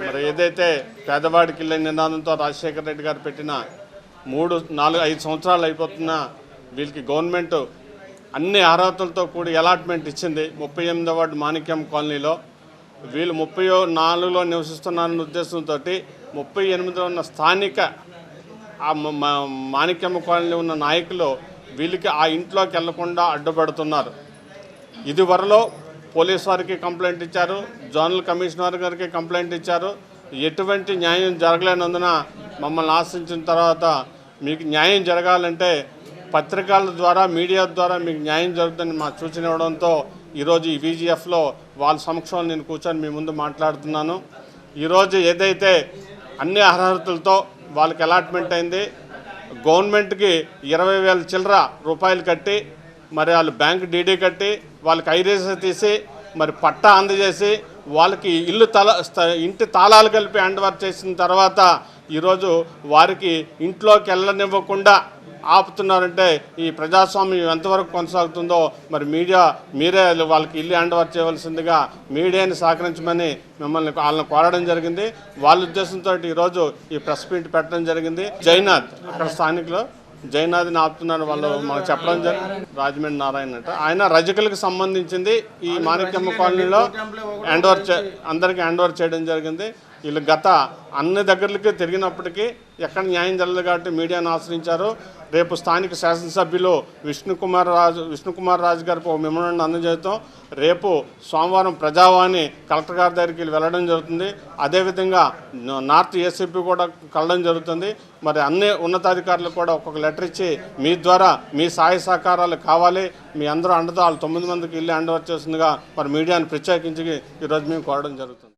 మరి ఏదైతే పేదవాడికి ఇళ్ళ నినాదంతో రాజశేఖర రెడ్డి గారు పెట్టిన మూడు నాలుగు ఐదు సంవత్సరాలు అయిపోతున్న వీళ్ళకి గవర్నమెంట్ అన్ని అర్హతలతో కూడి అలాట్మెంట్ ఇచ్చింది ముప్పై ఎనిమిదో వార్డు మాణిక్యం కాలనీలో. వీళ్ళు ముప్పై నాలుగులో నివసిస్తున్నారన్న ఉద్దేశంతో ముప్పై ఎనిమిదిలో ఉన్న స్థానిక ఆ మాణిక్యమ్మ కాలనీలో ఉన్న నాయకులు వీళ్ళకి ఆ ఇంట్లోకి వెళ్ళకుండా అడ్డుపడుతున్నారు. ఇదివరలో పోలీస్ వారికి కంప్లైంట్ ఇచ్చారు జోనల్ కమిషనర్ గారికి కంప్లైంట్ ఇచ్చారు. ఎటువంటి న్యాయం జరగలేనందున మమ్మల్ని ఆశించిన తర్వాత మీకు న్యాయం జరగాలంటే పత్రికల ద్వారా మీడియా ద్వారా మీకు న్యాయం జరుగుతుందని మా సూచన ఇవ్వడంతో ఈరోజు ఈ విజిఎఫ్లో వాళ్ళ సమక్షంలో నేను కూర్చొని మీ ముందు మాట్లాడుతున్నాను. ఈరోజు ఏదైతే అన్ని అర్హతలతో వాళ్ళకి అలాట్మెంట్ అయింది గవర్నమెంట్కి ఇరవై వేల చిల్లర రూపాయలు కట్టి మరి వాళ్ళు బ్యాంక్ డీడీ కట్టి వాళ్ళకి ఐరేస తీసి మరి పట్టా అందజేసి వాళ్ళకి ఇల్లు తల ఇంటి తాళాలు కలిపి హ్యాండ్ ఓవర్ చేసిన తర్వాత ఈరోజు వారికి ఇంట్లోకి వెళ్ళనివ్వకుండా ఆపుతున్నారంటే ఈ ప్రజాస్వామ్యం ఎంతవరకు కొనసాగుతుందో మరి మీడియా మీరే వాళ్ళకి ఇల్లు హ్యాండ్ ఓవర్ చేయవలసిందిగా మీడియాని సహకరించమని మిమ్మల్ని వాళ్ళని కోరడం జరిగింది. వాళ్ళ ఉద్దేశంతో ఈరోజు ఈ ప్రెస్ మీట్ పెట్టడం జరిగింది. జైనాథ్ అక్కడ స్థానికులు. జైనాథ్ని ఆపుతున్నారు వాళ్ళు మాకు చెప్పడం జరిగింది రాజమండ్రి నారాయణ అంటే. ఆయన రజకులకు సంబంధించింది ఈ మాణిక్యమ్మ కాలనీలో హ్యాండ్ ఓవర్ చే అందరికీ హ్యాండ్ ఓవర్ చేయడం జరిగింది. వీళ్ళు గత అన్ని దగ్గరలకి తిరిగినప్పటికీ ఎక్కడ న్యాయం జరగదు కాబట్టి మీడియాను ఆశ్రయించారు. రేపు స్థానిక శాసనసభ్యులు విష్ణుకుమార్ రాజు విష్ణుకుమార్ రాజు గారికి ఒక మెమోరాండం అందజేస్తాం రేపు సోమవారం ప్రజావాణి కలెక్టర్ గారి దగ్గరికి వెళ్ళడం జరుగుతుంది. అదేవిధంగా నార్త్ ఏసీపీ కూడా కలడం జరుగుతుంది. మరి అన్ని ఉన్నతాధికారులకు కూడా ఒక్కొక్క లెటర్ ఇచ్చి మీ ద్వారా మీ సహాయ సహకారాలు కావాలి. మీ అందరూ అండతో వాళ్ళు తొమ్మిది మందికి ఇల్లు అండవచ్చేసిందిగా మరి మీడియాను ప్రత్యేకించి ఈరోజు మేము కోరడం జరుగుతుంది.